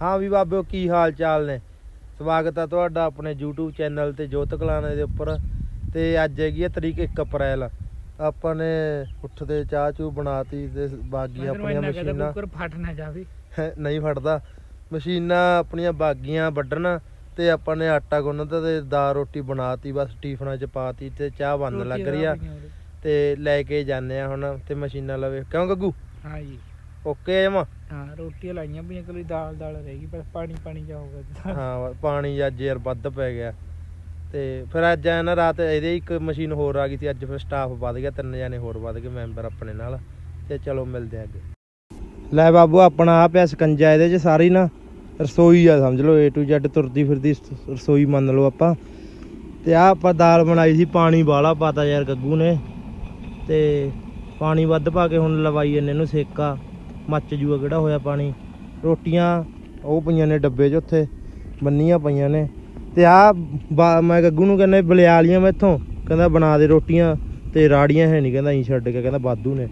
ਹਾਂ ਵੀ ਬਾਬਿਓ ਕੀ ਹਾਲ ਚਾਲ ਨੇ? ਸਵਾਗਤ ਹੈ ਤੁਹਾਡਾ ਆਪਣੇ YouTube ਚੈਨਲ ਤੇ ਜੋਤ ਕਲਾਣੇ ਦੇ ਉੱਪਰ। ਤੇ ਅੱਜ ਹੈਗੀ ਹੈ ਤਰੀਕ 1 ਅਪ੍ਰੈਲ। ਆਪਾਂ ਨੇ ਉੱਠਦੇ ਚਾਹ ਚੂ ਬਣਾਤੀ ਤੇ ਬਾਗੀਆਂ ਆਪਣੀਆਂ ਮਸ਼ੀਨਾਂ। ਕੁੱਕਰ ਫਟ ਨਾ ਜਾਵੇ। ਨਹੀਂ ਫੜਦਾ ਮਸ਼ੀਨਾਂ ਆਪਣੀਆਂ ਬਾਗੀਆਂ ਵੱਢਣ ਤੇ ਆਪਾਂ ਨੇ ਆਟਾ ਗੁੰਨਤਾ ਤੇ ਦਾਲ ਰੋਟੀ ਬਣਾਤੀ ਬਸ ਟੀਫਨਾਂ ਚ ਪਾਤੀ ਤੇ ਚਾਹ ਬਣਨ ਲੱਗ ਰਹੀ ਆ। ਤੇ ਲੈ ਕੇ ਜਾਂਦੇ ਆ ਹੁਣ ਤੇ ਮਸ਼ੀਨਾਂ ਲਵੇ। ਕਿਉਂ ਗੱਗੂ? ਹਾਂ ਜੀ। ਓਕੇ ਜਮਾ? ਹਾਂ ਰੋਟੀਆਂ ਲਾਈਆਂ ਪਈਆਂ ਕੋਈ ਦਾਲ ਦਾਲ ਰਹਿ ਗਈ ਬਸ ਪਾਣੀ ਪਾਣੀ ਜਾਊਗਾ ਹਾਂ ਪਾਣੀ ਅੱਜ ਯਾਰ ਵੱਧ ਪੈ ਗਿਆ। ਤੇ ਫਿਰ ਅੱਜ ਆ ਨਾ ਰਾਤ ਇਹਦੇ ਇੱਕ ਮਸ਼ੀਨ ਹੋਰ ਆ ਗਈ ਸੀ ਅੱਜ ਫਿਰ ਸਟਾਫ ਵੱਧ ਗਿਆ ਤਿੰਨ ਜਾਨੇ ਹੋਰ ਵੱਧ ਗਏ ਮੈਂਬਰ ਆਪਣੇ ਨਾਲ। ਤੇ ਚਲੋ ਮਿਲਦੇ ਆ ਅੱਗੇ। ਲੈ ਬਾਬੂ ਆਪਣਾ ਆ ਪਿਆ ਸਕੰਜਾ ਇਹਦੇ ਚ ਸਾਰੀ ਨਾ ਰਸੋਈ ਆ ਸਮਝ ਲਓ A to Z ਤੁਰਦੀ ਫਿਰਦੀ ਰਸੋਈ ਮੰਨ ਲਓ ਆਪਾਂ। ਤੇ ਆ ਆਪਾਂ ਦਾਲ ਬਣਾਈ ਸੀ ਪਾਣੀ ਬਾਲਾ ਪਾਤਾ ਯਾਰ ਗੱਗੂ ਨੇ। ਤੇ ਪਾਣੀ ਵੱਧ ਪਾ ਕੇ ਹੁਣ ਲਵਾਈ ਜੰਨੇ ਨੂੰ ਸੇਕਾ। ਮੱਚ ਜੂਆ ਕਿਹੜਾ ਹੋਇਆ ਪਾਣੀ। ਰੋਟੀਆਂ ਉਹ ਪਈਆਂ ਨੇ ਡੱਬੇ 'ਚ ਉੱਥੇ, ਬੰਨੀਆਂ ਪਈਆਂ ਨੇ। ਤੇ ਆ ਮੈਂ ਗੱਗੂ ਨੂੰ ਕਹਿੰਦਾ ਬਲਿਆ ਲੀਆਂ ਮੈਂ ਇੱਥੋਂ। ਕਹਿੰਦਾ ਬਣਾ ਦੇ ਰੋਟੀਆਂ, ਤੇ ਰਾੜੀਆਂ ਹੈ ਨਹੀਂ ਕਹਿੰਦਾ, ਅਸੀਂ ਛੱਡ ਕੇ ਕਹਿੰਦਾ ਬਾਦੂ ਨੇ।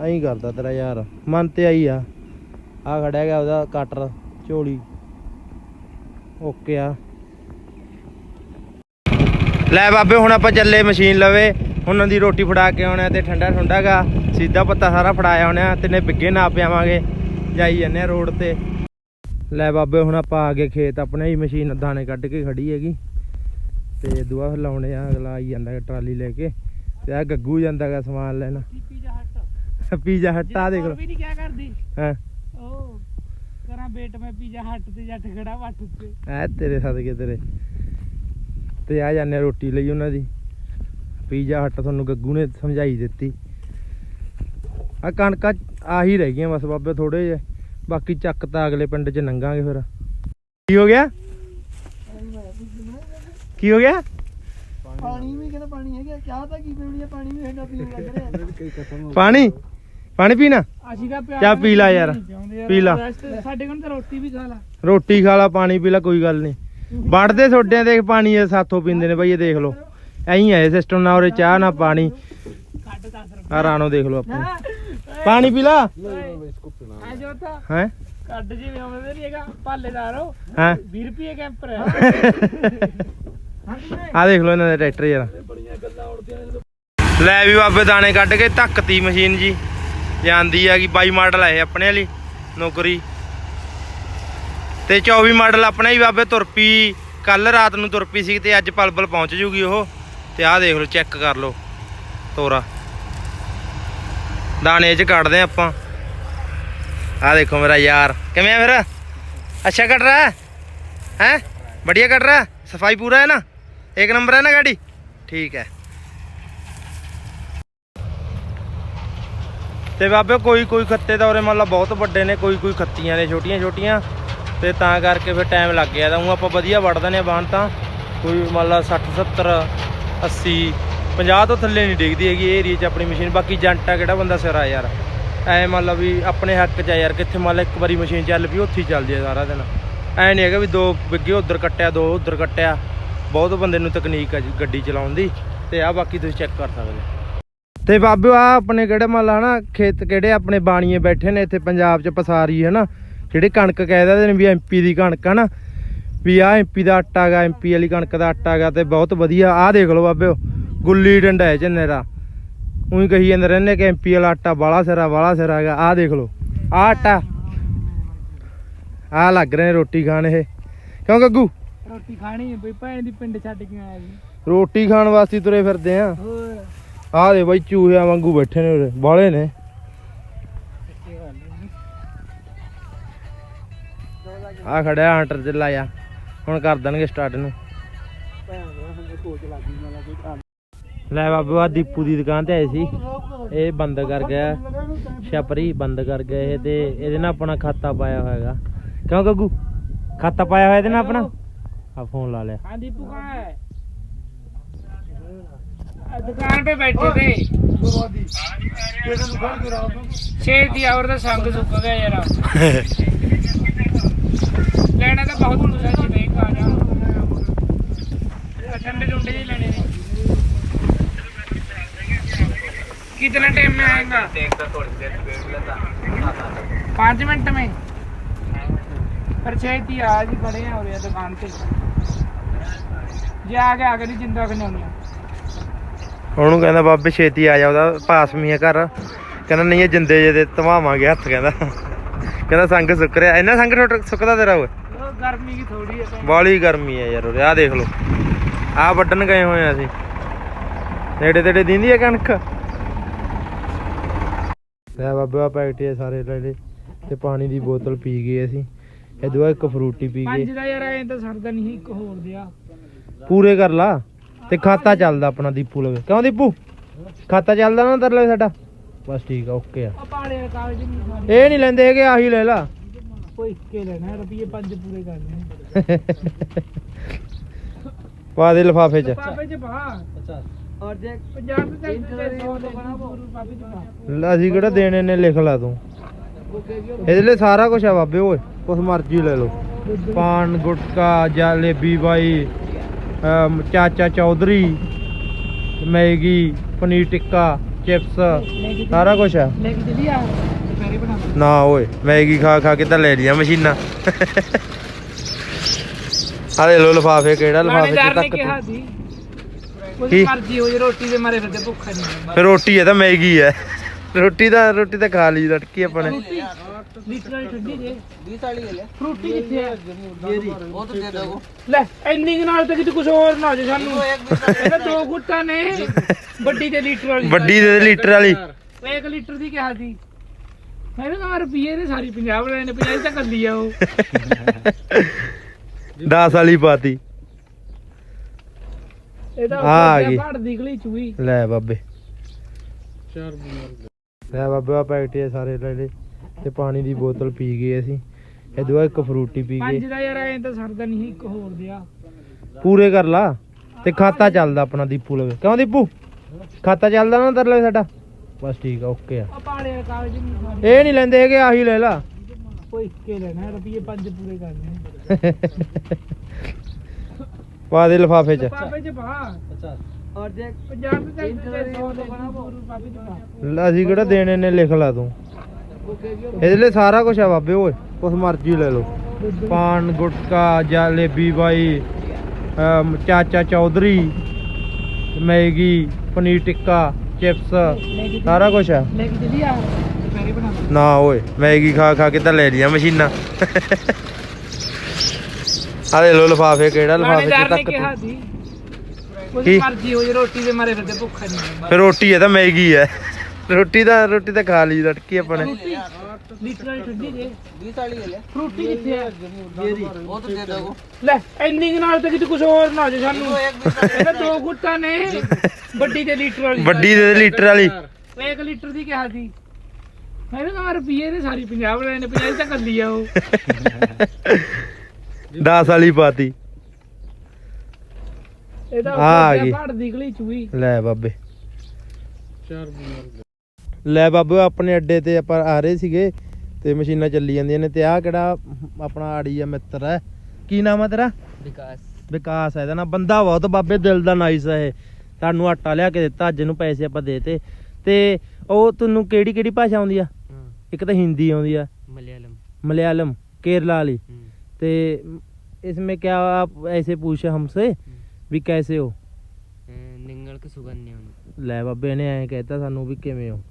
ਐਂ ਕਰਦਾ ਤੇਰਾ ਯਾਰ, ਮਨ ਤੇ ਆਈ ਆ। ਆ ਖੜਿਆ ਗਿਆ ਉਹਦਾ ਕਟਰ ਝੋਲੀ। ਓਕੇ ਆ। ਲੈ ਬਾਬੇ, ਹੁਣ ਆਪਾਂ ਚੱਲੇ ਮਸ਼ੀਨ ਲਵੇ। ਉਹਨਾਂ ਦੀ ਰੋਟੀ ਫੜਾ ਕੇ ਆਉਣਾ ਤੇ ਠੰਡਾ ਠੰਡਾਗਾ ਸਿੱਧਾ ਪੱਤਾ ਸਾਰਾ ਫੜਾਇਆ ਆਉਣਾ ਤੇ ਨੇ ਬਿੱਗੇ ਨਾ ਪਿਆਵਾਂਗੇ। ਜਾਈ ਜਾਂਦੇ ਆ ਰੋਡ ਤੇ। ਲੈ ਬਾਬੇ ਹੁਣ ਆਪਾਂ ਆ ਗਏ ਖੇਤ। ਆਪਣੇ ਹੀ ਮਸ਼ੀਨ ਦਾਣੇ ਕੱਢ ਕੇ ਖੜੀ ਹੈਗੀ। ਤੇ ਦੁਆ ਲਾਉਣੇ ਆ ਅਗਲਾ ਆਈ ਜਾਂਦਾ ਟਰਾਲੀ ਲੈ ਕੇ। ਤੇ ਆ ਗੱਗੂ ਜਾਂਦਾਗਾ ਸਮਾਨ ਲੈਣ। ਪੀਜ਼ਾ ਹਟ। ਪੀਜ਼ਾ ਹੱਟਾ ਦੇਖ ਲਓ। ਵੀ ਨਹੀਂ ਕਿਆ ਕਰਦੀ। ਹਾਂ? ਉਹ ਕਰਾਂ ਬੇਟ ਮੈਂ ਪੀਜ਼ਾ ਹਟ ਤੇ ਜੱਟ ਖੜਾ ਵੱਟ ਉੱਤੇ। ਐ ਤੇਰੇ ਸਦਕੇ ਤੇਰੇ। ਤੇ ਆ ਜਾਂਦੇ ਆ ਰੋਟੀ ਲਈ ਉਹਨਾਂ ਦੀ। ਪੀਜ਼ਾ ਹੱਟ ਤੁਹਾਨੂੰ ਗੱਗੂ ਨੇ ਸਮਝਾਈ ਦਿੱਤੀ। ਆ ਕਣਕਾਂ ਆਹੀ ਰਹਿ ਗਈਆਂ ਬਸ ਬਾਬੇ ਥੋੜੇ ਜਿਹੇ। ਬਾਕੀ ਚੱਕ ਤਾਂ ਅਗਲੇ ਪਿੰਡ 'ਚ ਨੰਗਾਂਗੇ ਫਿਰ। ਕੀ ਹੋ ਗਿਆ? ਕੀ ਹੋ ਗਿਆ? ਪਾਣੀ ਵੀ ਕਹਿੰਦਾ ਪਾਣੀ ਹੈਗਾ। ਚਾਹ ਤਾਂ ਕੀ ਪੀਣੀ ਹੈ ਪਾਣੀ ਵੀ ਹੈਗਾ ਪੀਣ ਲੱਗ ਰਿਹਾ। ਪਾਣੀ? ਪਾਣੀ ਪੀਣਾ? ਅਸੀਂ ਕਾ ਪਿਆਰ ਚਾਹ ਪੀ ਲਾ ਯਾਰ। ਪੀ ਲਾ। ਸਾਡੇ ਕੋਲ ਤਾਂ ਰੋਟੀ ਵੀ ਖਾ ਲਾ। ਰੋਟੀ ਖਾ ਲਾ ਪਾਣੀ ਪੀ ਲਾ ਕੋਈ ਗੱਲ ਨਹੀਂ। ਵੜਦੇ ਛੋਡਿਆਂ ਦੇਖ ਪਾਣੀ ਇਹ ਸਾਥੋਂ ਪੀਂਦੇ ਨੇ ਬਈ ਇਹ ਦੇਖ ਲਓ। ਐਂ ਹੈ ਸਿਸਟਮ ਨਾ ਉਰੇ ਚਾਹ ਨਾ ਪਾਣੀ। ਕੱਢ 10 ਰੁਪਏ ਆ ਰਾਣੋ ਦੇਖ ਲਓ ਆਪਣੇ। ਪਾਣੀ ਪੀ ਲਾ। ਆ ਜੋ ਤਾਂ ਹੈ? ਕੱਢ ਜਿਵੇਂ ਆਉਂਦੇ ਨਹੀਂ ਹੈਗਾ ਪਾਲੇਦਾਰੋ ਹਾਂ। 20 ਰੁਪਏ ਕੈਂਪਰ ਹੈ। ਆ ਦੇਖ ਲਓ ਇਹਨਾਂ ਦੇ ਟਰੈਕਟਰ ਯਾਰ। ਲੈ ਵੀ ਬਾਬੇ ਦਾਣੇ ਕੱਢ ਕੇ ਧੱਕਤੀ ਮਸ਼ੀਨ ਜੀ। ਜਾਂਦੀ ਆ ਕਿ 22 ਮਾਡਲ ਆ ਇਹ ਆਪਣੇ ਵਾਲੀ ਨੌਕਰੀ। ਤੇ 24 ਮਾਡਲ ਆਪਣਾ ਹੀ ਬਾਬੇ ਤੁਰਪੀ ਕੱਲ ਰਾਤ ਨੂੰ ਤੁਰਪੀ ਸੀ ਤੇ ਅੱਜ ਪਲਪਲ ਪਹੁੰਚ ਜੂਗੀ ਉਹ। ਤੇ ਆਹ ਦੇਖ ਲਓ ਚੈੱਕ ਕਰ ਲਓ ਤੋਰਾ ਦਾਣੇ ਇਹ ਚ ਕੱਢਦੇ ਆ ਆਪਾਂ ਆਹ ਦੇਖੋ ਮੇਰਾ ਯਾਰ ਕਿਵੇਂ ਆ ਫਿਰ ਅੱਛਾ ਕੱਢ ਰਹਾ ਹੈ ਹੈ बढ़िया कट रहा है सफाई पूरा है ना एक नंबर है ना गाड़ी ठीक है ਤੇ ਬਾਬੇ ਕੋਈ ਕੋਈ ਖੱਤੇ ਤਾਂ ਉਰੇ ਮੰਨ ਲਾ ਬਹੁਤ ਵੱਡੇ ਨੇ ਕੋਈ ਕੋਈ ਖੱਤੀਆਂ ਨੇ ਛੋਟੀਆਂ ਛੋਟੀਆਂ ਤੇ ਤਾਂ ਕਰਕੇ ਫਿਰ ਟਾਈਮ ਲੱਗ ਗਿਆ ਤਾਂ ਉਹ ਆਪਾਂ ਵਧੀਆ ਵੜਦੇ ਨੇ ਬਾਣ ਤਾਂ ਕੋਈ ਮੰਨ ਲਾ 60 70 80 50 ਤੋਂ ਥੱਲੇ ਨਹੀਂ ਡਿੱਗਦੀ ਹੈਗੀ, ਇਹ ਏਰੀਆ 'ਚ ਆਪਣੀ ਮਸ਼ੀਨ ਬਾਕੀ ਜੰਟਾ ਕਿਹੜਾ ਬੰਦਾ ਸਿਰਾ ਯਾਰ। ਐ ਮੰਨ ਲਾ ਵੀ ਆਪਣੇ ਹੱਕ 'ਚ ਆ ਯਾਰ, ਕਿੱਥੇ ਮੰਨ ਲਓ ਇੱਕ ਵਾਰੀ ਮਸ਼ੀਨ ਚੱਲ ਪਈ, ਉੱਥੇ ਹੀ ਚੱਲਦੀ ਆ ਸਾਰਾ ਦਿਨ। ਐ ਨਹੀਂ ਹੈਗਾ ਵੀ ਦੋ ਬਿੱਗੇ ਉਧਰ ਕੱਟਿਆ, ਦੋ ਉਧਰ ਕੱਟਿਆ। ਬਹੁਤ ਬੰਦੇ ਨੂੰ ਤਕਨੀਕ ਆ ਜੀ ਗੱਡੀ ਚਲਾਉਣ ਦੀ, ਤੇ ਆ ਬਾਕੀ ਤੁਸੀਂ ਚੈੱਕ ਕਰ ਸਕਦੇ ਹੋ। ਤੇ ਬਾਬਿਓ ਆ ਆਪਣੇ ਕਿਹੜੇ ਮੰਨ ਲਾ ਨਾ ਖੇਤ ਕਿਹੜੇ ਆਪਣੇ ਬਾਣੀਏ ਬੈਠੇ ਨੇ, ਇੱਥੇ ਪੰਜਾਬ 'ਚ ਪਸਾਰੀ ਹੈ ਨਾ, ਜਿਹੜੇ ਕਣਕ ਕਹਿ ਦਿੰਦੇ ਨੇ ਵੀ ਐਮਪੀ ਦੀ ਕਣਕ ਹੈ ਨਾ ਵੀ ਆ ਐਮਪੀ ਦਾ ਆਟਾ ਗਾ ਐਮਪੀ ਵਾਲੀ ਕਣਕ ਦਾ ਆਟਾ ਗਾ ਤੇ ਬਹੁਤ ਵਧੀਆ। ਆਹ ਦੇਖ ਲਓ ਬਾਬਿਓ ਗੁੱਲੀ ਡੰਡਾ ਹੈ ਝੰਨੇ ਦਾ ਉਹੀ ਕਹੀ ਜਾਂਦੇ ਰਹਿੰਦੇ ਕਿ ਐਮਪੀ ਵਾਲਾ ਆਟਾ ਬਾਲਾ ਸਿਰਾ ਬਾਲਾ ਸਿਰਾ ਹੈਗਾ। ਆਹ ਦੇਖ ਲਓ ਆਹ ਆਟਾ। ਆਹ ਲੱਗ ਰਹੇ ਰੋਟੀ ਖਾਣ ਇਹ। ਕਿਉਂ ਗੱਗੂ? ਰੋਟੀ ਖਾਣੀ ਹੈ ਬਈ ਭੈਣ ਦੀ ਪਿੰਡ ਛੱਡ ਕੇ ਆਇਆ ਜੀ। ਰੋਟੀ ਖਾਣ ਵਾਸਤੇ ਤੁਰੇ ਫਿਰਦੇ ਆ। ਆਹ ਦੇ ਬਾਈ ਚੂਹਿਆਂ ਵਾਂਗੂ ਬੈਠੇ ਨੇ ਉਰੇ ਬਾਲੇ ਨੇ। ਆ ਖੜਿਆ ਹੰਟਰ ਤੇ ਲਾਇਆ। ਹੁਣ ਕਰ ਦੇਣਗੇ ਸਟਾਰਟ ਨੂੰ। ਲੈ ਬਾਬੂ ਆ ਦੀਪੂ ਦੀ ਦੁਕਾਨ ਤੇ ਆਏ ਸੀ। ਇਹ ਬੰਦ ਕਰ ਗਿਆ। ਛਪਰੀ ਬੰਦ ਕਰ ਗਿਆ ਇਹ ਤੇ ਇਹਦੇ ਨਾਲ ਆਪਣਾ ਖਾਤਾ ਪਾਇਆ ਹੋਇਆਗਾ। ਕਿਉਂ ਗੱਗੂ? ਖਾਤਾ ਪਾਇਆ ਹੋਇਆ ਇਹਦੇ ਨਾਲ ਆਪਣਾ? ਆ ਫੋਨ ਲਾ ਲਿਆ। ਹਾਂ ਦੀਪੂ ਕਾ ਹੈ? ਦੁਕਾਨ ਤੇ ਬੈਠੇ ਤੇ ਸ਼ੇਰ ਦੀ ਔਰ ਦਾ ਸੰਗ ਸੁੱਕ ਗਿਆ ਯਾਰ। ਲੈਣਾ ਤਾਂ ਬਹੁਤ ਮੁਸ਼ਕਲ ਸੀ है जी नहीं खा जा ठंडे ठंडे ही लेने ने कितना टाइम में आएगा पाँच मिनट में ਪਰ ਛੇਤੀ ਆ ਜੀ ਬੜੇ ਆ ਉਰੇ ਦੁਕਾਨ ਤੇ ਜੇ ਆ ਕੇ ਆ ਕੇ ਨਹੀਂ ਜਿੰਦਾ ਖਣਾਉਣੀ ਉਹਨੂੰ ਕਹਿੰਦਾ ਬਾਬੇ ਛੇਤੀ ਆ ਜਾ ਉਹਦਾ ਪਾਸ ਮੀ ਆ ਘਰ ਕਹਿੰਦਾ ਨਹੀਂ ਇਹ ਜਿੰਦੇ ਜੇ ਦੇ ਧਵਾਵਾਂਗੇ ਹੱਥ ਕਹਿੰਦਾ ਕਹਿੰਦਾ ਸੰਗ ਸੁੱਕ ਰਿਹਾ ਇੰਨਾ ਸੰਗ ਟੁੱਟ- ਸੁੱਕਦਾ ਤੇਰਾ ਓਏ ਉਹ ਗਰਮੀ ਕੀ ਥੋੜੀ ਹੈ ਤਾਂ ਬਾਲੀ ਗਰਮੀ ਆ ਯਾਰ ਉਰੇ ਆਹ ਦੇਖ ਲਓ। ਆ ਵੱਢਣ ਗਏ ਹੋਏ ਆ ਅਸੀਂ। ਨੇੜੇ ਤੇੜੇ ਦਿੰਦੀ ਆ ਕਣਕ? ਲੈ ਬਾਬੇ ਆ ਪੈਕਟੇ ਸਾਰੇ ਲੈ ਲਏ। ਤੇ ਪਾਣੀ ਦੀ ਬੋਤਲ ਪੀ ਗਏ ਅਸੀਂ। ਇਹਦੇ ਬਾਅਦ ਇੱਕ ਫਰੂਟੀ ਪੀ ਪੰਜ ਗਏ ਦਾ ਯਾਰ ਐਂ ਤਾਂ ਸਰਦਾ ਨਹੀਂ ਇੱਕ ਹੋਰ ਦਿਆ। ਪੂਰੇ ਕਰ ਲਾ। ਤੇ ਖਾਤਾ ਚੱਲਦਾ ਆਪਣਾ ਦੀਪੂ ਲਵੇ। ਕਿਉਂ ਦੀਪੂ? ਖਾਤਾ ਚੱਲਦਾ ਨਾ ਤੇਰੇ ਲਵੇ ਸਾਡਾ? ਬਸ ਠੀਕ ਆ ਓਕੇ ਆ। ਇਹ ਨਹੀਂ ਲੈਂਦੇ ਹੈਗੇ ਆਹੀ ਲੈ ਲਾ। ਉਹ ਇੱਕੇ ਲੈਣਾ ਰੁਪਏ ਪੰਜ ਪੂਰੇ ਕਰਨੇ ਪਾ ਦੇ ਲਿਫਾਫੇ 'ਚ। ਪਾਪੇ ਚ ਪਾ। ਅੱਛਾ। ਔਰ ਜੇ ਪੰਜਾਬ ਦੇ ਚੱਲ ਤੇ 100 ਤੋਂ ਬਣਾ ਪਾਪੇ ਚ ਪਾ। ਲੈ, ਅਸੀਂ ਕਿਹੜਾ ਦੇਣੇ ਨੇ ਲਿਖ ਲਾ ਤੂੰ। ਇਹਦੇ ਲਈ ਸਾਰਾ ਕੁਝ ਆ ਬਾਬੇ ਓਏ ਕੁਛ ਮਰਜ਼ੀ ਲੈ ਲਓ। ਪਾਨ ਗੁਟਕਾ ਜਲੇਬੀ ਬਾਈ ਅਮ, ਚਾਚਾ ਚੌਧਰੀ ਮੈਗੀ ਪਨੀਰ ਟਿੱਕਾ ਚਿਪਸ ਸਾਰਾ ਕੁਝ ਆ। ਲੈ ਕੇ ਚਲੀ ਆ। ਨਾ ਓਏ ਮੈਗੀ ਖਾ ਖਾ ਕੇ ਤਾਂ ਲੈ ਲਿਆ ਮਸ਼ੀਨਾਂ। ਆ ਲੈ ਲੋ ਲਫਾਫੇ ਕਿਹੜਾ ਲਫਾਫੇ ਨੇ ਤੱਕ ਕਿਹਾ ਮਰਜ਼ੀ ਹੋ ਜੇ ਰੋਟੀ ਦੇ ਮਾਰੇ ਫਿਰਦੇ ਭੁੱਖਾ ਨਹੀਂ ਫਿਰ ਰੋਟੀ ਹੈ ਤਾਂ ਮੈਗੀ ਹੈ। ਰੋਟੀ ਤਾਂ ਰੋਟੀ ਤਾਂ ਖਾ ਲਈ ਲਟਕੀ ਆਪਣੇ। ਲਿਟਰਲੀ ਠੰਡੀ ਜੇ। 20 ਵਾਲੀ ਲੈ। ਫਰੂਟੀ ਕਿੱਥੇ ਆ ਮੇਰੀ ਉਹ ਤਾਂ ਦੇ ਦੋ। ਲੈ ਇੰਨੀ ਨਾਲ ਤਾਂ ਕਿਤੇ ਕੁਝ ਹੋਰ ਨਾ ਹੋ ਜੇ। ਸਾਨੂੰ ਇਹਦਾ ਦੋ ਗੁੱਟਾਂ ਨੇ। ਵੱਡੀ ਤੇ ਲੀਟਰ ਵਾਲੀ। ਵੱਡੀ ਦੇ ਦੇ ਲੀਟਰ ਵਾਲੀ। ਉਹ ਇੱਕ ਲੀਟਰ ਦੀ ਕਿਹਾ ਸੀ। ਮੈਂ ਵੀ ਕਹਾਂ ਰੁਪਈਏ ਨੇ ਸਾਰੀ ਪੰਜਾਬ ਵਾਲਿਆਂ ਨੇ 50 ਤਾਂ ਕਰ ਲਈ ਆ ਉਹ। 10 ਵਾਲੀ ਪਾਤੀ। ਇਹਦਾ ਆ ਗਈ। ਘੜ ਦੀ ਗਲੀ ਚੂਈ ਲੈ ਬਾਬੇ। ਲੈ ਬਾਬੇ ਆ ਪੈਕਟੇ ਸਾਰੇ ਲੈ ਲਏ। ਤੇ ਪਾਣੀ ਦੀ ਬੋਤਲ ਪੀ ਗਏ ਅਸੀਂ। ਇਹਦੇ ਬਾਅਦ ਇੱਕ ਫਰੂਟੀ ਪੀ ਪੰਜ ਗਏ ਦਾ ਯਾਰ ਐਂ ਤਾਂ ਸਰਦਾ ਨਹੀਂ ਇੱਕ ਹੋਰ ਦਿਆ। ਪੂਰੇ ਕਰ ਲਾ। ਤੇ ਖਾਤਾ ਚੱਲਦਾ ਆਪਣਾ ਦੀਪੂ ਲਵੇ। ਕਿਉਂ ਦੀਪੂ? ਖਾਤਾ ਚੱਲਦਾ ਨਾ ਤੇਰੇ ਲਵੇ ਸਾਡਾ। ਬਸ ਠੀਕ ਆ ਓਕੇ ਆ। ਪਾਲੇ ਕਾਗਜ਼ ਇਹ ਨਹੀਂ ਲੈਂਦੇ ਹੈਗੇ ਆਹੀ ਲੈ ਲਾ। ਉਹ ਇੱਕੇ ਲੈਣਾ ਰੁਪਈਏ ਪੰਜ ਪੂਰੇ ਕਰਨੇ ਪਾ ਦੇ ਲਿਫਾਫੇ 'ਚ। ਪਾਪੇ ਚ ਪਾ। ਅੱਛਾ। ਔਰ ਜੇ ਪੰਜਾਬ ਦੇ ਚੱਲ ਤੇ 100 ਤੋਂ ਬਣਾ ਪਾਪੇ ਚ ਪਾ। ਲੈ, ਅਸੀਂ ਕਿਹੜਾ ਦੇਣੇ ਨੇ ਲਿਖ ਲਾ ਤੂੰ। ਇਹਦੇ ਲਈ ਸਾਰਾ ਕੁਝ ਆ ਬਾਬੇ ਓਏ ਕੁਛ ਮਰਜ਼ੀ ਲੈ ਲਓ। ਪਾਨ ਗੁਟਕਾ ਜਲੇਬੀ ਬਾਈ ਅਮ, ਚਾਚਾ ਚੌਧਰੀ ਮੈਗੀ ਪਨੀਰ ਟਿੱਕਾ। ਚਿਪਸ ਸਾਰਾ ਕੁਝ ਆ। ਲੈ ਕੇ ਚਲੀ ਆ। ਦੁਪਹਿਰੇ ਬਣਾ ਨਾ ਓਏ ਮੈਗੀ ਖਾ ਖਾ ਕੇ ਤਾਂ ਲੈ ਲਿਆ ਮਸ਼ੀਨਾਂ। ਆ ਲੈ ਲੋ ਲਫਾਫੇ ਕਿਹੜਾ ਲਫਾਫੇ ਚ ਤੱਕ ਕਿਹਾ ਕੀ? ਮਰਜ਼ੀ ਹੋ ਜੇ ਰੋਟੀ ਦੇ ਮਾਰੇ ਫਿਰਦੇ ਭੁੱਖਾ ਨਹੀਂ ਫਿਰ ਰੋਟੀ ਹੈ ਤਾਂ ਮੈਗੀ ਹੈ। ਰੋਟੀ ਤਾਂ ਰੋਟੀ ਤਾਂ ਖਾ ਲਈ ਲਟਕੀ ਆਪਣੇ ਲਿਟਰਲੀ ਠੰਡੀ ਜੇ 20 ਵਾਲੀ ਲੈ ਫਰੂਟੀ ਕਿੱਥੇ ਆ? ਮੇਰੀ ਉਹ ਤਾਂ ਦੇ ਦੋ ਲੈ ਇੰਨੀ ਕੁ ਨਾਲ ਤਾਂ ਕਿਤੇ ਕੁਝ ਹੋਰ ਨਾ ਹੋ ਜੇ ਸਾਨੂੰ। ਇਹਦਾ ਦੋ ਗੁੱਟਾਂ ਨੇ। ਵੱਡੀ ਤੇ ਲੀਟਰ ਵਾਲੀ। ਵੱਡੀ ਦੇ ਦੇ ਲੀਟਰ ਵਾਲੀ। ਉਹ ਇੱਕ ਲੀਟਰ ਦੀ ਕਿਹਾ ਸੀ। ਮੈਂ ਕਹਾਂ ਰੁਪਈਏ ਨੇ ਸਾਰੀ ਪੰਜਾਬ ਵਾਲਿਆਂ ਨੇ 50 ਤਾਂ ਕਰ ਲਈ ਆ ਉਹ। 10 ਵਾਲੀ ਪਾਤੀ। ਇਹਦਾ ਆ ਗਈ। ਘੜ ਦੀ ਗਲੀ ਚੂਈ ਲੈ ਬਾਬੇ। ਲੈ ਬਾਬੇ ਆਪਣੇ ਅੱਡੇ ਤੇ ਆਪਾਂ ਆ ਰਹੇ ਸੀਗੇ ਤੇ ਮਸ਼ੀਨਾਂ ਚੱਲੀ ਜਾਂਦੀਆਂ ਨੇ ਤੇ ਆਹ ਕਿਹੜਾ ਆਪਣਾ ਆੜੀ ਆ ਮਿੱਤਰ ਹੈ ਕੀ ਨਾਮ ਆ ਤੇਰਾ ਵਿਕਾਸ ਵਿਕਾਸ ਹੈ ਇਹਦਾ ਨਾ ਬੰਦਾ ਬਹੁਤ ਬਾਬੇ ਦਿਲ ਦਾ ਨਾਈਸ ਹੈ ਇਹ ਸਾਨੂੰ ਆਟਾ ਲਿਆ ਕੇ ਦਿੱਤਾ ਅੱਜ ਨੂੰ ਪੈਸੇ ਆਪਾਂ ਦੇਤੇ ਤੇ ਉਹ ਤੁਹਾਨੂੰ ਕਿਹੜੀ ਕਿਹੜੀ ਭਾਸ਼ਾ ਆਉਂਦੀ ਆ ਇੱਕ ਤਾਂ ਹਿੰਦੀ ਆਉਂਦੀ ਆ मलयालम मलयालम केरला वाली ते इसमें क्या आप ऐसे पूछे हमसे ਵੀ कैसे हो ਨਿੰਗਲ ਕੇ ਸੁਗੰਧਿਆ ਲੈ ਬਾਬੇ ਨੇ ਐਂ ਕਹਿਤਾ ਸਾਨੂੰ ਵੀ ਕਿਵੇਂ ਹੋ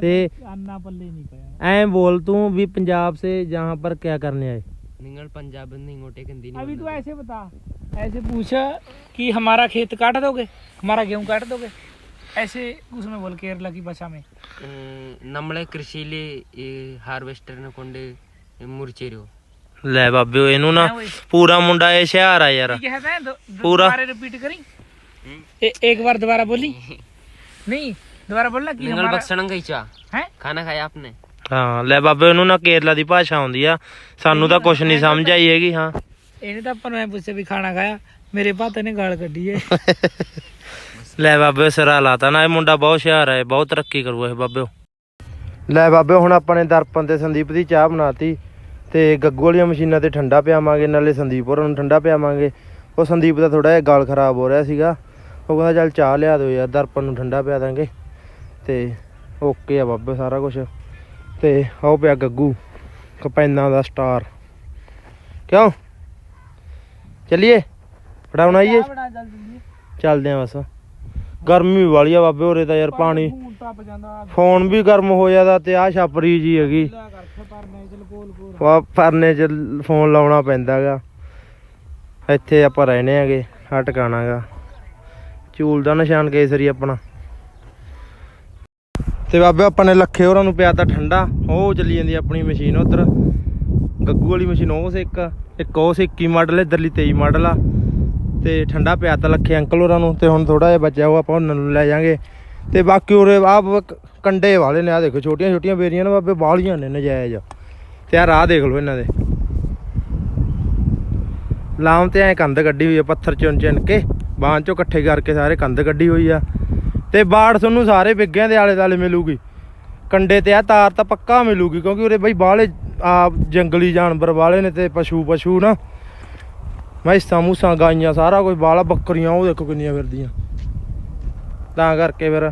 ਤੇ ਆਨਾ ਪੱਲੇ ਨਹੀਂ ਪਿਆ ਐਂ बोल तू भी पंजाब से जहाँ पर क्या करने आए निंगल पंजाब में इंगोटे कंदी अभी तो ऐसे बता ऐसे पूछा कि हमारा खेत काट दोगे हमारा गेहूं काट दोगे ऐसे उसमें बोल केरला की भाषा में നമ്മളെ കൃഷിയില് ഈ ഹാർവെസ്റ്ററിനെ കൊണ്ട് മുറിച്ചേരുവോ ਲੈ ਬਾਬੇ ਓਏ ਇਹਨੂੰ ਨਾ ਪੂਰਾ ਮੁੰਡਾ ਇਹ ਸ਼ਹਿਰ ਆ ਯਾਰ क्या कहते हैं दो- दो- पूरा? दोबारा रिपीट करी ए, एक बार दोबारा बोली नहीं दोबारा बोलना कि നിങ്ങൾ हमारा ഭക്ഷണം കഴിച്ചാ है ਖਾਣਾ ਖਾਇਆ ਆਪਨੇ ਹਾਂ ਲੈ ਬਾਬੇ ਉਹਨੂੰ ਨਾ ਕੇਰਲਾ ਦੀ ਭਾਸ਼ਾ ਆਉਂਦੀ ਆ ਸਾਨੂੰ ਤਾਂ ਕੁਝ ਨਹੀਂ ਸਮਝ ਆਈ ਹੈਗੀ ਹਾਂ ਇਹਨੇ ਤਾਂ ਆਪਾਂ ਨੂੰ ਐਂ ਪੁੱਛਿਆ ਵੀ ਖਾਣਾ ਖਾਇਆ ਮੇਰੇ ਭਾਤੇ ਨੇ ਗਾਲ ਕੱਢੀ ਏ ਲੈ ਬਾਬੇ ਸਿਰਾ ਲਾਤਾ ਨਾ ਇਹ ਮੁੰਡਾ ਬਹੁਤ ਹੁਸ਼ਿਆਰ ਹੈ ਬਹੁਤ ਤਰੱਕੀ ਕਰੂ ਇਹ ਬਾਬੇ ਲੈ ਬਾਬੇ ਹੁਣ ਆਪਾਂ ਨੇ ਦਰਪਣ ਤੇ ਸੰਦੀਪ ਦੀ ਚਾਹ ਬਣਾਤੀ ਤੇ ਗੱਗੂ ਵਾਲੀਆਂ ਮਸ਼ੀਨਾਂ ਤੇ ਠੰਡਾ ਪਿਆਵਾਂਗੇ ਨਾਲੇ ਸੰਦੀਪ ਹੋਰਾਂ ਨੂੰ ਠੰਡਾ ਪਿਆਵਾਂਗੇ ਉਹ ਸੰਦੀਪ ਦਾ ਥੋੜਾ ਜਿਹਾ ਗਾਲ ਖਰਾਬ ਹੋ ਰਿਹਾ ਸੀਗਾ ਉਹ ਕਹਿੰਦਾ ਚੱਲ ਚਾਹ ਲਿਆ ਦਿਓ ਯਾਰ ਦਰਪਣ ਨੂੰ ਠੰਡਾ ਪਿਆ ਦਾਂਗੇ ਤੇ ਓਕੇ ਆ ਬਾਬੇ ਸਾਰਾ ਕੁਝ ਤੇ ਆਓ ਪਿਆ ਗੱਗੂ ਕਪੈਨਾ ਦਾ ਸਟਾਰ। ਕਿਉਂ? ਚੱਲੀਏ? ਫੜਾਉਣ ਆਈਏ ਚੱਲਦੇ ਆ ਬਸ। ਗਰਮੀ ਵਾਲੀ ਆ ਬਾਬੇ ਉਰੇ ਤਾਂ ਯਾਰ ਪਾਣੀ ਫੋਨ ਵੀ ਗਰਮ ਹੋ ਜਾਂਦਾ ਤੇ ਆ ਛਾਪਰੀ ਜੀ ਹੈਗੀ। ਵਾ ਪਰਨੇ ਚ ਫੋਨ ਲਾਉਣਾ ਪੈਂਦਾਗਾ ਇੱਥੇ ਆਪਾਂ ਰਹਿਣੇ ਹੈਗੇ ਆ ਟਿਕਾਣਾਗਾ ਚੂਲ ਦਾ ਨਿਸ਼ਾਨ ਕੇਸਰੀ ਆਪਣਾ। ਤੇ ਬਾਬੇ ਆਪਾਂ ਨੇ ਲੱਖੇ ਹੋਰਾਂ ਨੂੰ ਪਿਆ ਤਾਂ ਠੰਡਾ। ਉਹ ਚੱਲੀ ਜਾਂਦੀ ਆਪਣੀ ਮਸ਼ੀਨ ਉਧਰ। ਗੱਗੂ ਵਾਲੀ ਮਸ਼ੀਨ, ਉਹ ਸੇ ਇੱਕ ਉਹ ਸੇ 21 ਮਾਡਲ, ਇਧਰਲੀ 23 ਮਾਡਲ ਆ। ਤੇ ਠੰਡਾ ਪਿਆ ਤਾਂ ਲੱਖੇ ਅੰਕਲ ਹੋਰਾਂ ਨੂੰ, ਤੇ ਹੁਣ ਥੋੜਾ ਜਿਹਾ ਬਚਿਆ ਉਹ ਆਪਾਂ ਉਹਨਾਂ ਨੂੰ ਲੈ ਜਾਾਂਗੇ। ਤੇ ਬਾਕੀ ਉਰੇ ਆ ਕੰਡੇ ਵਾਲੇ ਨੇ ਆ ਦੇਖੋ ਛੋਟੀਆਂ ਛੋਟੀਆਂ ਬੇਰੀਆਂ ਨੇ ਬਾਬੇ ਬਾਲੀਆਂ ਨੇ ਨਜਾਇਜ਼। ਤੇ ਆ ਰਾਹ ਦੇਖ ਲਓ ਇਹਨਾਂ ਦੇ। ਲਾਮ ਤੇ ਐ ਕੰਧ ਕੱਢੀ ਹੋਈ ਆ, ਪੱਥਰ ਚੁਣ ਚੁਣ ਕੇ। ਬਾਂਹ ਚੋਂ ਇਕੱਠੇ ਕਰਕੇ ਸਾਰੇ ਕੰਧ ਕੱਢੀ ਹੋਈ ਆ। ਤੇ ਬਾੜ ਤੁਹਾਨੂੰ ਸਾਰੇ ਬਿੱਗਿਆਂ ਦੇ ਆਲੇ ਦਾਲੇ ਮਿਲੂਗੀ। ਕੰਡੇ ਤੇ ਆ ਤਾਰ ਤਾਂ ਪੱਕਾ ਮਿਲੂਗੀ, ਕਿਉਂਕਿ ਉਰੇ ਬਈ ਬਾਹਲੇ ਆ ਜੰਗਲੀ ਜਾਨਵਰ ਵਾਲੇ ਨੇ ਤੇ ਪਸ਼ੂ ਪਸ਼ੂ ਨਾ। ਮੈਸਾਂ ਮੂਸਾਂ ਗਾਈਆਂ, ਸਾਰਾ ਕੁਝ ਬਾਲਾ ਬੱਕਰੀਆਂ, ਉਹ ਦੇਖੋ ਕਿੰਨੀਆਂ ਫਿਰਦੀਆਂ। ਤਾਂ ਕਰਕੇ ਫਿਰ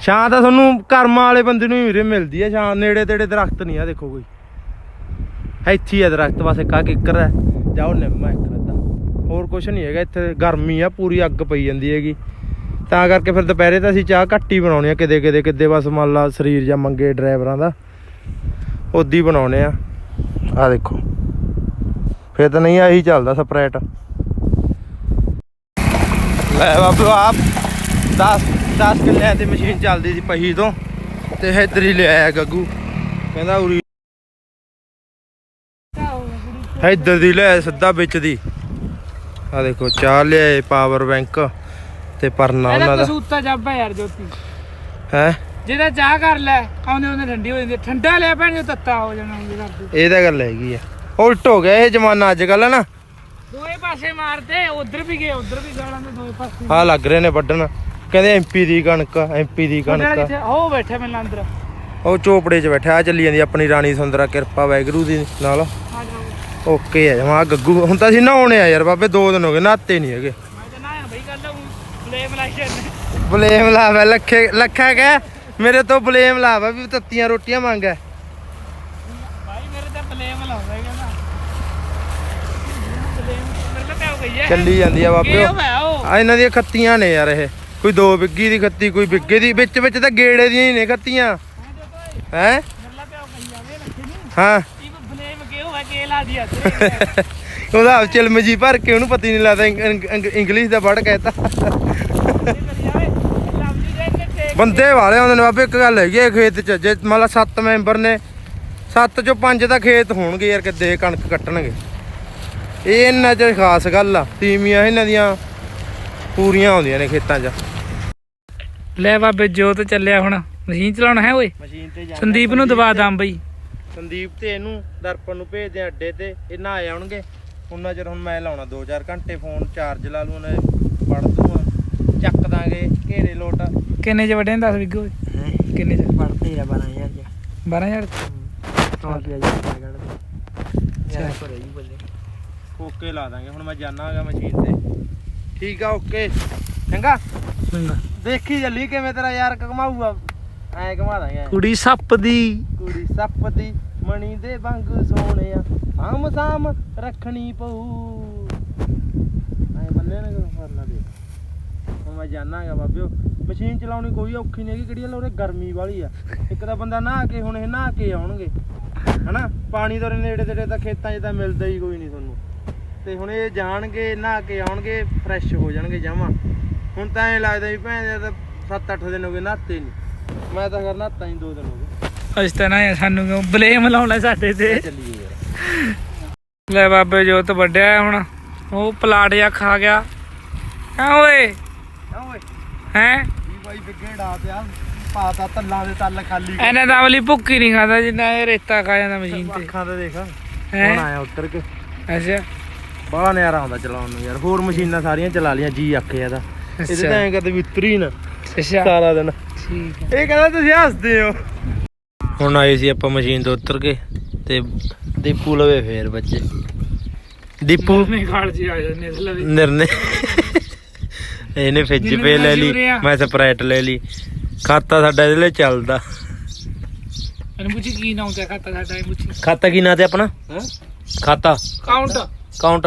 ਛਾਂ ਤਾਂ ਤੁਹਾਨੂੰ ਕਰਮਾਂ ਵਾਲੇ ਬੰਦੇ ਨੂੰ ਹੀ ਮਿਲਦੀ ਹੈ ਛਾਂ ਨੇੜੇ ਤੇੜੇ ਦਰਖਤ ਨਹੀਂ ਆ, ਦੇਖੋ ਕੋਈ। ਇੱਥੇ ਆ ਦਰਖਤ, ਬਸ ਇੱਕ ਆ ਕਿੱਕਰ ਹੈ ਜਾਓ ਨਿੰਮ ਹੈ ਇੱਕ ਅੱਧਾ। ਹੋਰ ਕੁਝ ਨਹੀਂ ਹੈਗਾ, ਇੱਥੇ ਗਰਮੀ ਆ, ਪੂਰੀ ਅੱਗ ਪਈ ਜਾਂਦੀ ਹੈਗੀ। ਤਾਂ ਕਰਕੇ ਫਿਰ ਦੁਪਹਿਰੇ ਤਾਂ ਅਸੀਂ ਚਾਹ ਘੱਟ ਹੀ ਬਣਾਉਣੀ ਆ ਕਿਤੇ ਕਿਤੇ ਕਿਤੇ ਬਸ ਮੰਨ ਲਾ ਸਰੀਰ ਜਾਂ ਮੰਗੇ ਡਰਾਈਵਰਾਂ ਦਾ ਉਦੀ ਬਣਾਉਣੇ ਆ ਆ ਦੇਖੋ, ਫਿਰ ਤਾਂ ਨਹੀਂ ਆਹੀ ਚੱਲਦਾ ਸਪਰੇਟ। ਲੈ ਬਾਬੂ ਆਪ 10 10 ਕਿੱਲੇ ਦੀ ਮਸ਼ੀਨ ਚੱਲਦੀ ਸੀ ਪਹੀ ਤੋਂ, ਤੇ ਇੱਧਰ ਹੀ ਲਿਆਇਆ ਗੱਗੂ। ਕਹਿੰਦਾ ਉਰੀ ਇੱਧਰ ਦੀ ਲੈ, ਸਿੱਧਾ ਵਿੱਚ ਦੀ। ਆ ਦੇਖੋ, ਚਾਹ ਲਿਆਏ ਪਾਵਰ ਬੈਂਕ ਤੇ ਪਰਨਾ ਉਹਨਾਂ ਦਾ। ਕਸੂਤਾ ਜੱਬ ਯਾਰ ਜੋਤੀ। ਹੈ? ਜਿਹਦਾ ਚਾਹ ਕਰ ਲੈ ਆਉਂਦੇ ਆਉਂਦੇ ਠੰਡੀ ਹੋ ਜਾਂਦੀ। ਠੰਡਾ ਲਿਆ ਭੈਣ ਜੋ ਤੱਤਾ ਹੋ ਜਾਣਾ ਉਹਦੇ ਕਰਦੇ ਇਹ ਤਾਂ ਗੱਲ ਹੈਗੀ ਆ। ਉਲਟ ਹੋ ਗਿਆ ਇਹ ਜ਼ਮਾਨਾ ਅੱਜ ਕੱਲ ਨਾ ਦੋਏ ਪਾਸੇ ਮਾਰਦੇ ਉਧਰ ਵੀ ਗਏ ਉਧਰ ਵੀ ਗਾਲਾਂ ਦੇ ਦੋਏ ਪਾਸੇ। ਆ ਲੱਗ ਰਹੇ ਨੇ ਵੱਢਣ। ਕਹਿੰਦੇ ਐਮਪੀ ਦੀ ਕਣਕ ਐਮਪੀ ਦੀ ਕਣਕ। ਉਹ ਬੈਠਾ ਮੈਨੂੰ ਅੰਦਰ। ਉਹ ਚੋਪੜੇ 'ਚ ਬੈਠਾ ਆ ਚੱਲੀ ਜਾਂਦੀ ਆਪਣੀ ਰਾਣੀ ਸੁੰਦਰਾ ਕਿਰਪਾ ਵੈਗਰੂ ਦੀ ਨਾਲ। ਆ ਜਾਓ। ਓਕੇ ਆ ਜਮਾ ਗੱਗੂ ਹੁਣ ਤਾਂ ਅਸੀਂ ਨਹਾਉਣੇ ਆ ਯਾਰ ਬਾਬੇ ਦੋ ਦਿਨ ਹੋ ਗਏ ਨਹਾਤੇ ਨਹੀਂ ਹੈਗੇ। ਬਲੇਮ ਬਲੇਮ ਲਾਵਾ ਲੱਖੇ ਲੱਖਾ ਕਹਿ। ਮੇਰੇ ਤੋਂ ਬਲੇਮ ਲਾਵਾ ਵੀ ਤੱਤੀਆਂ ਰੋਟੀਆਂ ਮੰਗਾ ਭਾਈ ਮੇਰੇ ਤੇ ਬਲੇਮ ਲਾਉਂਦਾ ਨਾ। ਬਲੇਮ ਮੇਰੇ ਤੇ ਗਈ ਹੈ। ਚੱਲੀ ਜਾਂਦੀ ਆ ਆ ਇਹਨਾਂ ਦੀਆਂ ਖੱਤੀਆਂ ਨੇ ਯਾਰ ਇਹ। ਕੋਈ ਦੋ ਬਿੱਗੀ ਦੀ ਖੱਤੀ ਕੋਈ ਬਿੱਗੇ ਦੀ। ਵਿੱਚ ਵਿੱਚ ਤਾਂ ਗੇੜੇ ਦੀਆਂ ਹੀ ਨੇ ਖੱਤੀਆਂ। ਹੈ? ਹਾਂ ਇਹ ਬਲੇਮ ਕਿਉਂ ਹੋਇਆ ਕਿ ਲਾ ਦਿਆ ਉਹਦਾ ਚਿਲਮ ਜੀ ਭਰ ਕੇ ਉਹਨੂੰ ਪਤਾ ਹੀ ਨਹੀਂ ਲੱਗਦਾ ਇੰਗ- ਇੰਗ- ਇੰਗ- ਇੰਗਲਿਸ਼ ਦਾ ਵਰਡ ਕਹਿਤਾ। ਬੰਦੇ ਵਾਲੇ ਹੁੰਦੇ ਨੇ ਬਾਬੇ ਇੱਕ ਗੱਲ ਹੈਗੀ ਹੈ ਖੇਤ 'ਚ ਜੇ ਮੰਨ ਲਾ 7 ਮੈਂਬਰ ਨੇ 7 ਚੋਂ 5 ਤਾਂ ਖੇਤ ਹੋਣਗੇ ਯਾਰ ਕਿੱਦੇ ਕਣਕ ਕੱਟਣਗੇ। ਇਹ ਇਹਨਾਂ 'ਚ ਖਾਸ ਗੱਲ ਆ ਤੀਮੀਆਂ ਇਹਨਾਂ ਦੀਆਂ ਪੂਰੀਆਂ ਆਉਂਦੀਆਂ ਨੇ ਖੇਤਾਂ 'ਚ। ਲੈ ਬਾਬੇ ਜੋਤ ਚੱਲਿਆ ਹੁਣ। ਮਸ਼ੀਨ ਚਲਾਉਣਾ ਹੈ ਓਏ? ਮਸ਼ੀਨ ਤੇ ਸੰਦੀਪ ਨੂੰ ਦਵਾ ਦਾਂ ਬਈ। ਸੰਦੀਪ ਤੇ ਇਹਨੂੰ ਦਰਪਣ ਨੂੰ ਭੇਜਦੇ ਆ ਅੱਡੇ ਤੇ ਇਹ ਨਾ ਆਉਣਗੇ। ਉਹਨਾਂ ਚਿਰ ਹੁਣ ਮੈਂ ਲਾਉਣਾ 2-4 ਘੰਟੇ ਫੋਨ ਚਾਰਜ ਲਾ ਲੂ ਉਹਨੇ ਪੜ ਦੂੰਗਾ ਚੱਕ ਦਾਂਗੇ ਘੇਰੇ ਲੋਟ। ਕਿੰਨੇ ਚ ਵੱਡੇ ਨੇ 10 ਵਿਗੇ? ਕਿੰਨੇ ਚ? ਪੜਦੇ ਆ 12000 ਜੀ 12000 ਤੋਂ ਰੁਪਿਆ ਜੀ ਕੱਢ ਯਾਰ ਪਰ ਹੀ ਬੱਲੇ। ਓਕੇ ਲਾ ਦਾਂਗੇ ਹੁਣ ਮੈਂ ਜਾਣਾ ਹੈਗਾ ਮਸ਼ੀਨ ਤੇ। ਠੀਕ ਆ ਓਕੇ। ਚੰਗਾ? ਚੰਗਾ। ਦੇਖੀ ਚੱਲੀ ਕਿਵੇਂ ਤੇਰਾ ਯਾਰ ਘਮਾਊਗਾ ਐ ਘਮਾ ਦਾਂਗੇ। ਕੁੜੀ ਸੱਪ ਦੀ। ਕੁੜੀ ਸੱਪ ਦੀ ਮਣੀ ਦੇ ਵਾਂਗ ਸੋਹਣਿਆ ਸਾਮ ਸਾਮ ਰੱਖਣੀ ਪਊ। ਐ ਬੰਨੇ ਨੇ ਫਰਨਾ ਦੇ ਹੁਣ ਮੈਂ ਜਾਣਾਗਾ ਬਾਬਿਓ ਮਸ਼ੀਨ ਚਲਾਉਣੀ ਕੋਈ ਔਖੀ ਨਹੀਂ ਹੈਗੀ ਕਿਹੜੀ ਲੋਰੇ ਗਰਮੀ ਵਾਲੀ ਆ। ਇੱਕ ਤਾਂ ਬੰਦਾ ਨਹਾ ਕੇ ਹੁਣ ਇਹ ਨਹਾ ਕੇ ਆਉਣਗੇ। ਹਨਾ? ਪਾਣੀ ਤੋਂ ਨੇੜੇ ਤੇੜੇ ਤਾਂ ਖੇਤਾਂ 'ਚ ਤਾਂ ਮਿਲਦਾ ਹੀ ਕੋਈ ਨਹੀਂ ਤੁਹਾਨੂੰ। ਤੇ ਹੁਣ ਇਹ ਜਾਣਗੇ ਨਹਾ ਕੇ ਆਉਣਗੇ ਫਰੈਸ਼ ਹੋ ਜਾਣਗੇ ਜਮਾ। ਹੁਣ ਤਾਂ ਐ ਲੱਗਦਾ ਵੀ ਭੈਣ ਦੇ ਤਾਂ 7-8 ਦਿਨ ਹੋ ਗਏ ਨਹਾਤੇ ਨਹੀਂ ਮੈਂ ਤਾਂ ਕਰ ਨਹਾਤਾ ਹੀ 2 ਦਿਨ ਹੋ ਗਏ। ਅਸੀਂ ਤਾਂ ਨਾ ਸਾਨੂੰ ਬਲੇਮ ਲਾਉਣਾ ਸਾਡੇ ਤੇ। ਚੱਲੀਏ। ਲੈ ਬਾਬੇ ਜੋਤ ਵੱਡਿਆ ਹੁਣ। ਉਹ ਪਲਾਟ ਜਾ ਖਾ ਗਿਆ। ਕਾ ਓਏ? ਹੈ ਬਾਈ ਡਾ ਪਿਆ। ਪਾਤਾ ਤੱਲਾਂ ਦੇ ਤੱਲ ਖਾਲੀ। ਕਰ। ਇਹਨੇ ਤਾਂ ਵਾਲੀ ਭੁੱਕੀ ਨਹੀਂ ਖਾਦਾ ਜਿੰਨਾ ਇਹ ਰੇਤਾ ਖਾ ਜਾਂਦਾ ਮਸ਼ੀਨ ਤੇ। ਅੱਖਾਂ ਤੇ ਦੇਖ। ਹੁਣ ਹੈ ਆਇਆ ਉੱਤਰ ਕੇ। ਅੱਛਾ। ਬੜਾ ਨਿਆਰਾ ਆਉਂਦਾ ਚਲਾਉਣ ਨੂੰ ਯਾਰ। ਹੋਰ ਮਸ਼ੀਨਾਂ ਸਾਰੀਆਂ ਚਲਾ ਲੀਆਂ ਜੀ ਆਖੇ ਇਹਦਾ ਇਹਦੇ ਤਾਂ ਐਂ ਕਦੇ ਵਿਤਰੀ ਨਾ। ਅੱਛਾ। ਸਾਰਾ ਦਿਨ। ਠੀਕ ਹੈ। ਇਹ ਕਹਿੰਦਾ ਤੁਸੀਂ ਹੱਸਦੇ ਹੋ। ਹੁਣ ਆਏ ਸੀ ਆਪਾਂ ਮਸ਼ੀਨ ਤੋਂ ਉਤਰ ਕੇ। ਤੇ ਦੀਪੂ ਲਵੇ ਫੇਰ ਬੱਚੇ ਦੀਪੂ ਨਹੀਂ ਖਾਲ ਜੀ ਆ ਜਾਂਦੇ ਇਸ ਲਈ ਨਿਰਨੇ ਇਹਨੇ ਫਿੱਜ ਜਿਹਨੂੰ ਪੇ ਲੈ ਲਈ ਮਨਜ਼ੂਰੀ ਆ। ਮੈਂ ਸਪਰਾਈਟ ਲੈ ਲਈ ਖਾਤਾ ਸਾਡਾ ਇਹਦੇ ਲਈ ਚੱਲਦਾ ਇਹਨੂੰ ਪੁੱਛੀ ਕੀ ਨਾ ਹੁੰਦਾ ਖਾਤਾ ਸਾਡਾ ਇਹ ਪੁੱਛੀ ਖਾਤਾ ਕੀ ਨਾਂ ਤੇ ਆਪਣਾ ਹਾਂ खाता काउंट काउंट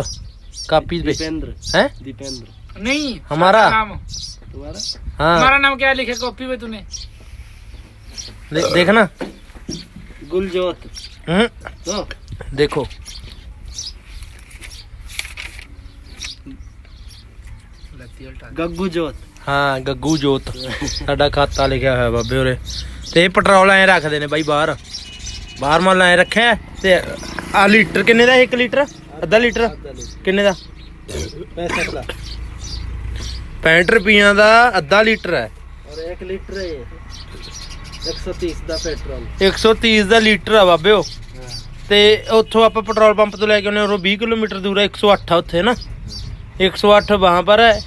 कापी पे दीपेंद्र हैं दीपेंद्र नहीं हमारा? नाम तुम्हारा हाँ हमारा नाम क्या लिखा कॉपी में तूने दे, देखना गुलजोत हम्म। तो देखो। ਗੱਗੂ ਜੋਤ ਹਾਂ ਗੱਗੂ ਜੋਤ ਸਾਡਾ ਖਾਤਾ ਲਿਖਿਆ ਹੋਇਆ ਬਾਬੇ ਉਰੇ ਤੇ ਇਹ ਪੈਟਰੋਲ ਐ ਰੱਖਦੇ ਨੇ ਬਾਈ ਬਾਹਰ ਬਾਹਰ ਮਾਲ ਐ ਰੱਖਿਆ ਤੇ ਆ ਲੀਟਰ ਕਿੰਨੇ ਦਾ 1 ਲੀਟਰ ਅੱਧਾ ਲੀਟਰ ਕਿੰਨੇ ਦਾ 65 ਰੁਪਈਆ ਦਾ ਅੱਧਾ ਲੀਟਰ ਹੈ 130 ਦਾ ਪੈਟਰੋਲ। ਦਾ ਲੀਟਰ ਆ ਬਾਬਿਓ ਤੇ ਉੱਥੋਂ ਆਪਾਂ ਪੈਟਰੋਲ ਪੰਪ ਤੋਂ ਲੈ ਕੇ ਆਉਨੇ ਉਰੋਂ 20 ਕਿਲੋਮੀਟਰ ਦੂਰ ਹੈ 108 ਉੱਥੇ ਨਾ। 108 ਬਾਹਾਂ ਪਰ ਹੈ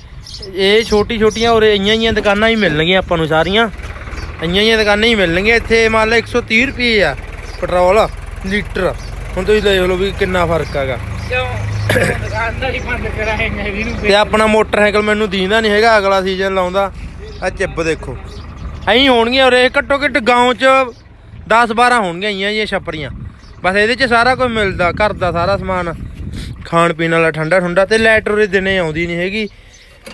ਇਹ ਛੋਟੀ ਛੋਟੀਆਂ ਔਰ ਇਆਂ ਇਆਂ ਦੁਕਾਨਾਂ ਹੀ ਮਿਲਣਗੀਆਂ ਆਪਾਂ ਨੂੰ ਸਾਰੀਆਂ। ਇਆਂ ਇਆਂ ਦੁਕਾਨਾਂ ਹੀ ਮਿਲਣਗੀਆਂ। ਇੱਥੇ ਮੰਨ ਲਓ 130 ਰੁਪਏ ਆ ਪੈਟਰੋਲ ਲੀਟਰ। ਹੁਣ ਤੁਸੀਂ ਦੇਖ ਲਓ ਵੀ ਕਿੰਨਾ ਫ਼ਰਕ ਹੈਗਾ। ਤੇ ਆਪਣਾ ਮੋਟਰਸਾਈਕਲ ਮੈਨੂੰ ਦੀਂਦਾ ਨਹੀਂ ਹੈਗਾ ਅਗਲਾ ਸੀਜ਼ਨ ਲਾਉਂਦਾ। ਆ ਚਿੱਪ ਦੇਖੋ। ਐਂ ਹੋਣਗੀਆਂ ਉਰੇ ਘੱਟੋ ਘੱਟ ਗਾਉਂ ਚ 10 12 ਹੋਣਗੀਆਂ ਇਆਂ ਇਹ ਛਪਰੀਆਂ ਬਸ ਇਹਦੇ ਚ ਸਾਰਾ ਕੁਝ ਮਿਲਦਾ, ਘਰ ਦਾ ਸਾਰਾ ਸਮਾਨ, ਖਾਣ ਪੀਣ ਵਾਲਾ ਠੰਡਾ ਠੰਡਾ ਤੇ ਲਾਈਟ ਉਰੇ ਦਿਨੇ ਆਉਂਦੀ ਨਹੀਂ ਹੈਗੀ।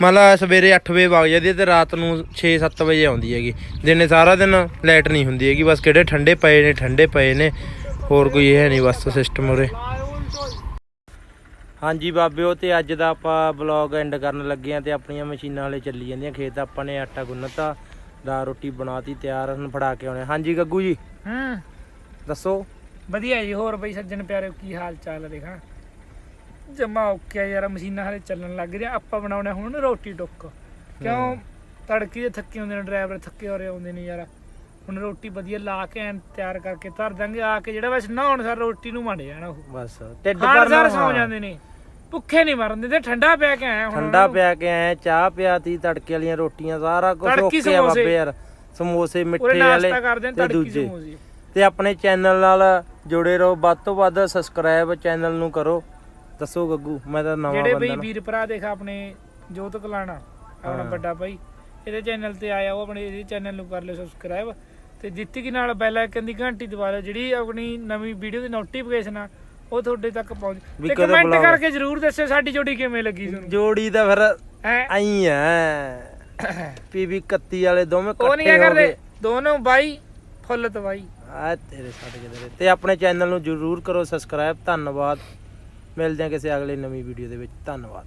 ਮਤਲਬ ਸਵੇਰੇ 8 ਵਜੇ ਵਗ ਜਾਂਦੀ ਤੇ ਰਾਤ ਨੂੰ 6-7 ਵਜੇ ਆਉਂਦੀ ਹੈਗੀ। ਦਿਨੇ ਸਾਰਾ ਦਿਨ ਲਾਈਟ ਨਹੀਂ ਹੁੰਦੀ ਹੈਗੀ, ਬਸ ਕਿਹੜੇ ਠੰਡੇ ਪਏ ਨੇ, ਠੰਡੇ ਪਏ ਨੇ, ਹੋਰ ਕੋਈ ਇਹ ਨਹੀਂ ਬਸ ਸਿਸਟਮ ਉਰੇ। ਹਾਂਜੀ ਬਾਬਿਓ, ਤੇ ਅੱਜ ਦਾ ਆਪਾਂ ਬਲੌਗ ਐਂਡ ਕਰਨ ਲੱਗੇ ਆ ਤੇ ਆਪਣੀਆਂ ਮਸ਼ੀਨਾਂ ਵਾਲੇ ਚੱਲੀ ਜਾਂਦੀਆਂ ਖੇਤ ਆਪਾਂ ਨੇ ਆਟਾ ਗੁੰਨਤਾ ਦਾਲ ਰੋਟੀ ਬਣਾਤੀ ਤਿਆਰ ਹੁਣ ਫੜਾ ਕੇ ਆਉਣੇ ਹਾਂਜੀ ਗੱਗੂ ਜੀ। ਹੂੰ। ਦੱਸੋ। ਵਧੀਆ ਜੀ ਹੋਰ ਬਈ ਸੱਜਣ ਪਿਆਰੇ ਕੀ ਹਾਲ ਚਾਲ ਆ ਦੇਖਾਂ। ਜਮਾ ਓਕੇ ਆ ਯਾਰ ਮਸ਼ੀਨਾਂ ਹਾਲੇ ਚੱਲਣ ਲੱਗ ਰਹੀਆਂ। ਆਪਾਂ ਬਣਾਉਣੇ ਹੁਣ ਰੋਟੀ ਟੁੱਕ। ਕਿਉਂ? ਤੜਕੀ ਦੇ ਥੱਕੇ ਹੁੰਦੇ ਨੇ ਡਰਾਈਵਰ ਥੱਕੇ ਹੋ ਰਹੇ ਆਉਂਦੇ ਨੇ ਯਾਰ। ਹੁਣ ਰੋਟੀ ਵਧੀਆ ਲਾ ਕੇ ਐਨ ਤਿਆਰ ਕਰਕੇ ਧਰ ਦਾਂਗੇ ਆ ਕੇ ਜਿਹੜਾ ਬਸ ਨਹਾਉਣ ਸਾਰ ਰੋਟੀ ਨੂੰ ਮੰਡ ਜਾਣਾ ਉਹ। ਬਸ। ਢਿੱਡ ਖਾਣ ਭਰਨਾ ਸਾਰ ਸੌ ਹਾਂ। ਜਾਂਦੇ ਨੇ। ਭੁੱਖੇ ਨਹੀਂ ਮਰਨ ਦਿੰਦੇ ਠੰਡਾ ਪਿਆ ਕੇ ਆਇਆ ਹੁਣ। ਠੰਡਾ ਪਿਆ ਕੇ ਆਏ ਚਾਹ ਪਿਆਤੀ ਤੜਕੇ ਵਾਲੀਆਂ ਰੋਟੀਆਂ ਸਾਰਾ ਕੁਝ ਓਕੇ ਆ ਬਾਬੇ। ਯਾਰ ਸਮੋਸੇ ਮਿੱਠੇ ਵਾਲੇ ਤੇ ਦੂਜੇ। ਤੇ ਆਪਣੇ ਚੈਨਲ ਨਾਲ ਜੁੜੇ ਰਹੋ ਵੱਧ ਤੋਂ ਵੱਧ ਸਬਸਕ੍ਰਾਈਬ ਚੈਨਲ ਨੂੰ ਕਰੋ। ਦੱਸੋ ਗੱਗੂ ਮੈਂ ਤਾਂ ਨਵਾਂ ਜਿਹੜੇ ਬਈ ਬੰਦਾ ਵੀਰ ਭਰਾ ਦੇਖ ਆਪਣੇ ਜੋਤ ਕਲਾਣਾ ਆਪਣਾ। ਵੱਡਾ ਭਾਈ ਇਹਦੇ ਚੈਨਲ ਤੇ ਆਇਆ ਉਹ ਆਪਣੇ ਇਹਦੇ ਚੈਨਲ ਨੂੰ ਕਰ ਲਿਓ ਸਬਸਕ੍ਰਾਈਬ ਤੇ ਜਿੱਤੀ ਕੀ ਨਾਲ ਬੈਲ ਆਈਕਨ ਦੀ ਘੰਟੀ ਦਬਾ ਲਿਓ ਜਿਹੜੀ ਆਪਣੀ ਨਵੀਂ ਵੀਡੀਓ ਦੀ ਨੋਟੀਫਿਕੇਸ਼ਨ ਆ ਉਹ ਤੁਹਾਡੇ ਤੱਕ ਪਹੁੰਚ ਵੀ ਤੇ ਕਦੋਂ ਕਮੈਂਟ। ਕਰਕੇ ਜਰੂਰ ਦੱਸਿਓ ਸਾਡੀ ਜੋੜੀ ਕਿਵੇਂ ਲੱਗੀ ਤੁਹਾਨੂੰ। ਜੋੜੀ ਤਾਂ ਫਿਰ ਹੈ? ਆਈ ਆ ਪੀਵੀ 31 ਵਾਲੇ ਦੋਵੇਂ ਉਹ ਨਹੀਂ ਇਕੱਠੇ ਕਿਆ ਹੋ ਕਰਦੇ ਗਏ। ਦੋਨੋਂ ਬਾਈ ਫੁੱਲ ਤਬਾਈ। ਆ ਤੇਰੇ ਸਾਡੇ ਕਿਧਰੇ ਤੇ ਆਪਣੇ ਚੈਨਲ ਨੂੰ ਜਰੂਰ ਕਰੋ ਸਬਸਕ੍ਰਾਈਬ ਧੰਨਵਾਦ। ਮਿਲਦੇ ਹਾਂ ਕਿਸੇ ਅਗਲੇ ਨਵੀਂ ਵੀਡੀਓ ਦੇ ਵਿੱਚ। ਧੰਨਵਾਦ।